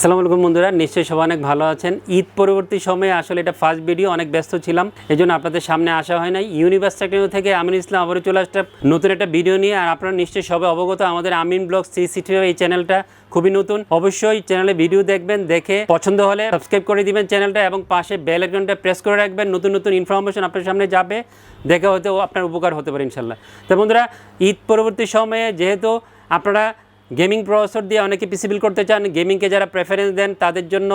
আসসালামু আলাইকুম বন্ধুরা, নিশ্চয়ই সবাই অনেক ভালো আছেন। ঈদ পরবর্তী সময়ে আসলে এটা ফার্স্ট ভিডিও অনেক ব্যস্ত ছিলাম এই জন্য আপনাদের সামনে আসা হয় নাই। ইউনিভার্স টেকনোলজি থেকে আমিন ইসলাম আবারও চলে আসতে নতুন একটা ভিডিও নিয়ে, আর আপনারা নিশ্চয়ই সবাই অবগত, আমাদের আমিন ব্লগ সি সিটি এই চ্যানেলটা খুবই নতুন। অবশ্যই চ্যানেলে ভিডিও দেখবেন, দেখে পছন্দ হলে সাবস্ক্রাইব করে দিবেন চ্যানেলটা এবং পাশে বেল আইকনটা প্রেস করে রাখবেন। নতুন নতুন ইনফরমেশন আপনার সামনে যাবে, দেখে হয়তো আপনার উপকার হতে পারে ইনশাল্লাহ। তো বন্ধুরা, ঈদ পরবর্তী সময়ে যেহেতু আপনারা গেমিং প্রসেসর দিয়ে অনেকে পিসি বিল করতে চান। গেমিংকে যারা প্রেফারেন্স দেন, তাদের জন্য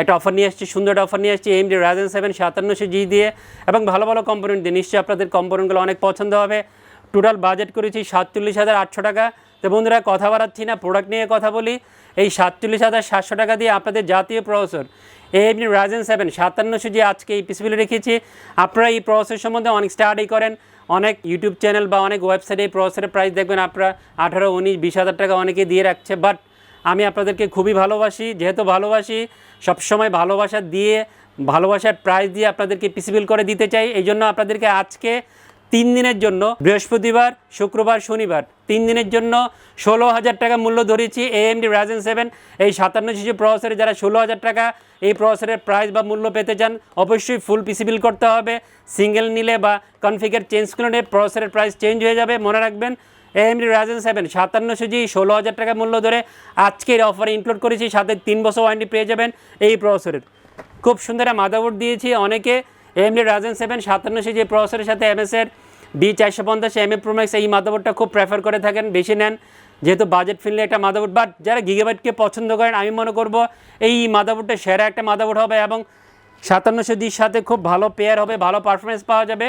একটা অফার নিয়ে আসছি, সুন্দর একটা অফার নিয়ে আসছি এমডি রাজেন সেভেন সাতান্নশো জি দিয়ে। এবং ভালো ভালো কম্পোনেন্ট দিয়ে, নিশ্চয়ই আপনাদের কম্পোনেন্টগুলো অনেক পছন্দ হবে। টোটাল বাজেট করেছি সাতচল্লিশ হাজার আটশো টাকা। তো বন্ধুরা, কথা বাড়াচ্ছি না প্রোডাক্ট নিয়ে কথা বলি। এই সাতচল্লিশ হাজার সাতশো টাকা দিয়ে আপনাদের জাতীয় প্রসেসর এমনি রাজেন সেভেন সাতান্নশো যে আজকে এই পিসিবিল রেখেছি। আপনারা এই প্রসেসর সম্বন্ধে অনেক স্টাডি করেন, অনেক ইউটিউব চ্যানেল বা অনেক ওয়েবসাইটে এই প্রসেসরের প্রাইস দেখবেন। আপনারা আঠারো, উনিশ, বিশ হাজার টাকা অনেকে দিয়ে রাখছে। বাট আমি আপনাদেরকে খুবই ভালোবাসি, যেহেতু ভালোবাসি, সবসময় ভালোবাসা দিয়ে, ভালোবাসার প্রাইস দিয়ে আপনাদেরকে পিসিবিল করে দিতে চাই। এই জন্য আপনাদেরকে আজকে তিন দিনের জন্য, বৃহস্পতিবার, শুক্রবার, শনিবার। তিন দিনের জন্য ষোলো হাজার টাকা মূল্য ধরেছি এএমডি রাজেন সেভেন এই সাতান্ন শিশু প্রসেসরে যারা ষোলো হাজার টাকা এই প্রসেসরের প্রাইস বা মূল্য পেতে চান, অবশ্যই ফুল পিসিবিল করতে হবে। সিঙ্গেল নিলে বা কনফিগার চেঞ্জ করলে প্রসেসরের প্রাইস চেঞ্জ হয়ে যাবে। মনে রাখবেন এএমডি রাজেন সেভেন সাতান্ন সুজি ষোলো হাজার টাকা মূল্য ধরে আজকের অফারে ইনক্লুড করেছি, সাথে তিন বছর ওয়ারেন্টি পেয়ে যাবেন এই প্রসেসরের খুব সুন্দর মাদাবোর্ড দিয়েছি অনেকে। এমডি রাজেন সেভেন সাতান্ন সিজি প্রসেসরের সাথে এমএসের বি চারশো পঞ্চাশ এম এ প্রোম্যাক্স এই মাদাবোর্ডটা খুব প্রেফার করে থাকেন, বেশি নেন। যেহেতু বাজেট ফিল্ডে একটা মাদাবোর্ড বাট যারা গিগাবাইটকে পছন্দ করেন, আমি মনে করব এই মাদাবোর্ডটা সেরা একটা মাদাবোর্ড হবে এবং সাতান্নশো দির সাথে খুব ভালো পেয়ার হবে, ভালো পারফরমেন্স পাওয়া যাবে।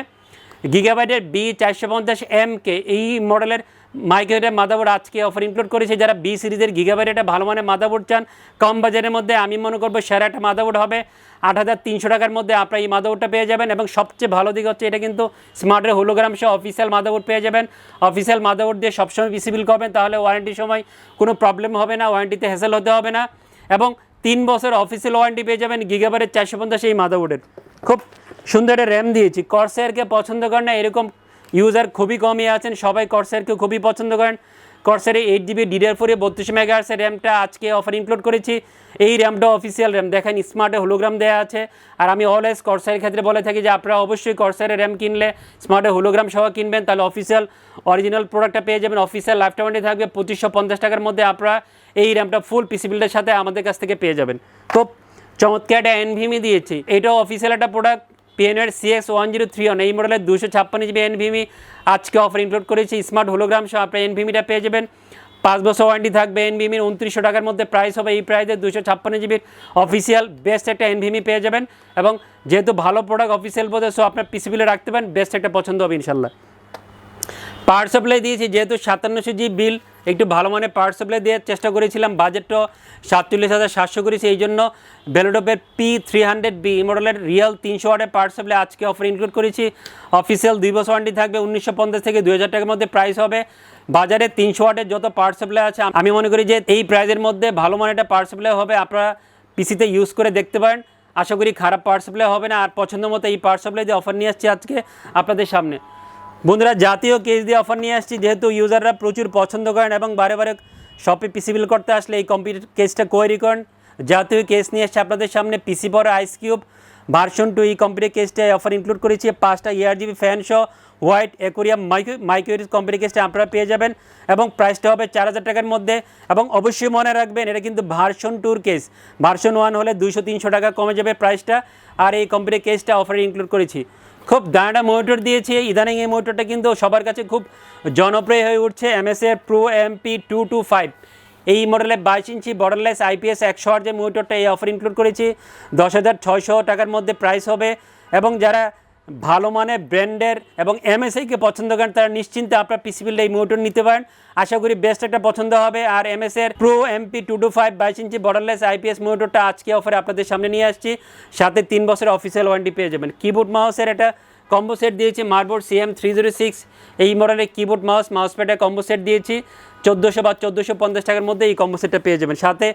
গিগাবাইটের বি চারশো পঞ্চাশ এম কে এই মডেলের মাইক্রোওয়েভের মাদাবোর্ড আজকে অফার ইনক্লুড করেছে, যারা বি সিরিজের গিগাবাইট একটা ভালো মানের মাদাবোর্ড চান, কম বাজারের মধ্যে আমি মনে করব সেরা একটা মাদাবোর্ড হবে। আট হাজার তিনশো টাকার মধ্যে আপনারা এই মাদাবোর্ডটা পেয়ে যাবেন এবং সবচেয়ে ভালো দিক হচ্ছে এটা কিন্তু স্মার্টের হোলোগ্রাম সহ অফিসিয়াল মাদাবোর্ড পেয়ে যাবেন। অফিসিয়াল মাদাবোর্ড দিয়ে সবসময় পিসিবিল করবেন তাহলে ওয়ারেন্টির সময় কোনো প্রবলেম হবে না ওয়ারেন্টিতে হ্যাসেল হতে হবে না এবং তিন বছর অফিসিয়াল ওয়ারেন্টি পেয়ে যাবেন গিগাবারের চারশো পঞ্চাশ এই মাদাবোর্ডের খুব সুন্দর একটা র্যাম দিয়েছি। কর্সেয়ারকে পছন্দ করেন না, এরকম ইউজার খুবই কমই আছেন, সবাই কর্সেয়ারকে খুবই পছন্দ করেন। কর্সেয়ারে এইট জিবি ডিডিআর ফোরে বত্রিশ মেগাহার্সের র্যামটা আজকে অফার ইনক্লুড করেছি। এই র্যামটা অফিসিয়াল র্যাম দেখেন স্মার্টে হোলোগ্রাম দেওয়া আছে। আর আমি অলওয়েজ কর্সের ক্ষেত্রে বলে থাকি যে আপনারা অবশ্যই কর্সের র্যাম কিনলে স্মার্টে হোলোগ্রাম সহ কিনবেন, তাহলে অফিসিয়াল অরিজিনাল প্রোডাক্টটা পেয়ে যাবেন। অফিসিয়াল লাইফ টাইমে থাকবে, পঁচিশশো পঞ্চাশ টাকার মধ্যে আপনারা এই র্যামটা ফুল পিসিবিলটার সাথে আমাদের কাছ থেকে পেয়ে যাবেন। তো চমৎকার একটা এনভিমি দিয়েছি, এটাও অফিসিয়াল একটা product পিএনএর CX one zero three one এই মডেলের দুশো ছাপ্পান্ন জিবি এনভিমি আজকে অফার ইনক্লুড করেছি। স্মার্ট হোলোগ্রাম সহ আপনার এনভিমিটা পেয়ে যাবেন। পাঁচ বছর ওয়ারেন্টি থাকবে এনভিমির উনত্রিশশো টাকার মধ্যে প্রাইস হবে এই প্রাইসে দুশো ছাপ্পান্ন জিবির অফিসিয়াল বেস্ট একটা এনভিমি পেয়ে যাবেন এবং যেহেতু ভালো প্রোডাক্ট অফিসিয়াল বোধ সো আপনার পিসিবিলে রাখতে পারেন বেস্ট একটা পছন্দ হবে ইনশাল্লাহ পাওয়ার সাপ্লাই দিয়েছি, যেহেতু সাতান্নশো জি বিল একটু ভালো মানের পাওয়ার সাপ্লাই দেওয়ার চেষ্টা করেছিলাম বাজেটও সাতচল্লিশ হাজার সাতশো করেছি এই জন্য বেলোডপের পি থ্রি হান্ড্রেড বি মডেলের রিয়েল তিনশো ওয়াটের পাওয়ার সাপ্লাই আজকে অফার ইনক্লুড করেছি। অফিসিয়াল দুই বছর ওয়ারেন্টি থাকবে, উনিশশো পঞ্চাশ থেকে দুই হাজার টাকার মধ্যে প্রাইস হবে। বাজারে তিনশো ওয়াটের যত পাওয়ার সাপ্লাই আছে, আমি মনে করি যে এই প্রাইসের মধ্যে ভালো মানের একটা পাওয়ার সাপ্লাই হবে, আপনারা পিসিতে ইউজ করে দেখতে পারেন। আশা করি খারাপ পাওয়ার সাপ্লাই হবে না, আর পছন্দ মতো এই পাওয়ার সাপ্লাই দিয়ে অফার নিয়ে আসছি আজকে আপনাদের সামনে। বন্ধুরা, জাতীয় কেস দিয়ে অফার নিয়ে আসছি। যেহেতু ইউজাররা প্রচুর পছন্দ করেন এবং বারে বারে শপে পিসি বিল করতে আসলে এই কম্পিউটার কেসটা কোয়ারি করেন, জাতীয় কেস নিয়ে আসছে আপনাদের সামনে। পিসি পর আইস কিউব ভার্সন টু এই কম্পিউটার কেসটায় অফার ইনক্লুড করেছি। পাঁচটা ইয়ার জিবি ফ্যান সহ হোয়াইট অ্যাকোরিয়াম মাইক্রো মাইক্রোরিস কম্পিউটার কেসটা আপনারা পেয়ে যাবেন এবং প্রাইসটা হবে চার হাজার টাকার মধ্যে। এবং অবশ্যই মনে রাখবেন, এটা কিন্তু ভার্সন টুর কেস ভার্সন ওয়ান হলে দুশো তিনশো টাকা কমে যাবে প্রাইসটা আর এই কম্পিউটার কেসটা অফারে ইনক্লুড করেছি। খুব দাঁড়া মোটর দিয়েছে। ইদানিং এই মোটরটা কিন্তু সবার কাছে খুব জনপ্রিয় হয়ে উঠছে MSI pro MP two two five এই মডেলে বাইশ ইঞ্চি বর্ডারলেস আইপিএস একশো আর যে মোটরটা এই অফার ইনক্লুড করেছি, দশ হাজার ছয়শো টাকার মধ্যে প্রাইস হবে। এবং যারা ভালো মানের ব্র্যান্ডের এবং এমএসআইকে পছন্দ করেন, তারা নিশ্চিন্তে আপনার পিসিবিলটা এই মোটর নিতে পারেন। আশা করি বেস্ট একটা পছন্দ হবে। আর এমএস এর pro MP two two five বাইশ ইঞ্চি বর্ডারলেস আইপিএস মোটরটা আজকে অফারে আপনাদের সামনে নিয়ে আসছি। সাথে তিন বছরের অফিসিয়াল ওয়ারেন্টি পেয়ে যাবেন। কিবোর্ড মাউসের একটা কম্বো সেট দিয়েছি মার্বোর্ড সিএম থ্রি জিরো সিক্স এই মডেলের কিবোর্ড মাউস মাউস প্যাডের কম্বো সেট দিয়েছি। চোদ্দোশো বা চোদ্দোশো পঞ্চাশ টাকার মধ্যে এই কম্বো সেটটা পেয়ে যাবেন। সাথে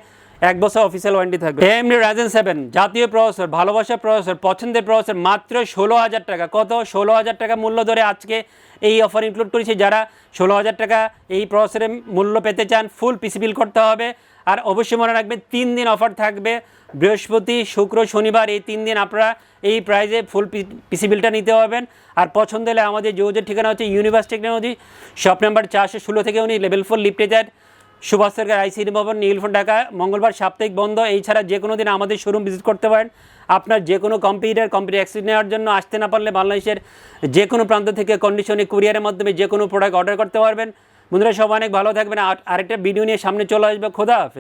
এক বছর অফিসিয়াল ওয়ারেন্টি থাকবে। এমনি রাজেন সেভেন জাতীয় প্রসেসর ভালোবাসা প্রসেসর পছন্দের প্রসেসর মাত্র ষোলো হাজার টাকা। কত? ষোলো হাজার টাকা মূল্য ধরে আজকে এই অফার ইনক্লুড করেছি যারা ষোলো হাজার টাকা এই প্রসেসরের মূল্য পেতে চান ফুল পিসি বিল করতে হবে। আর অবশ্যই মনে রাখবেন, তিন দিন অফার থাকবে। বৃহস্পতি, শুক্র, শনিবার এই তিন দিন আপনারা এই প্রাইজে ফুল পিসি বিলটা নিতে পারবেন। আর পছন্দ হলে আমাদের যোগাযোগ ঠিকানা হচ্ছে ইউনিভার্স টেকনোলজি শপ নাম্বার চারশো ষোলো থেকে উনি লেভেল ফোর লিফটেজার সুভাষ সরকার আইসিডি ভবন, নীলফোন ঢাকা, মঙ্গলবার সাপ্তাহিক বন্ধ। এছাড়া যে কোনো দিন আমাদের শোরুম ভিজিট করতে পারেন। আপনার যে কোনো কম্পিউটার কম্পিউটার অ্যাক্সেস নেওয়ার জন্য আসতে না পারলে বাংলাদেশের যে কোনো প্রান্ত থেকে কন্ডিশনে কুরিয়ারের মাধ্যমে যে কোনো প্রোডাক্ট অর্ডার করতে পারবেন। বন্ধুরা সব অনেক ভালো থাকবেন। আর আরেকটা ভিডিও নিয়ে সামনে চলে আসবে। খোদা হাফেজ।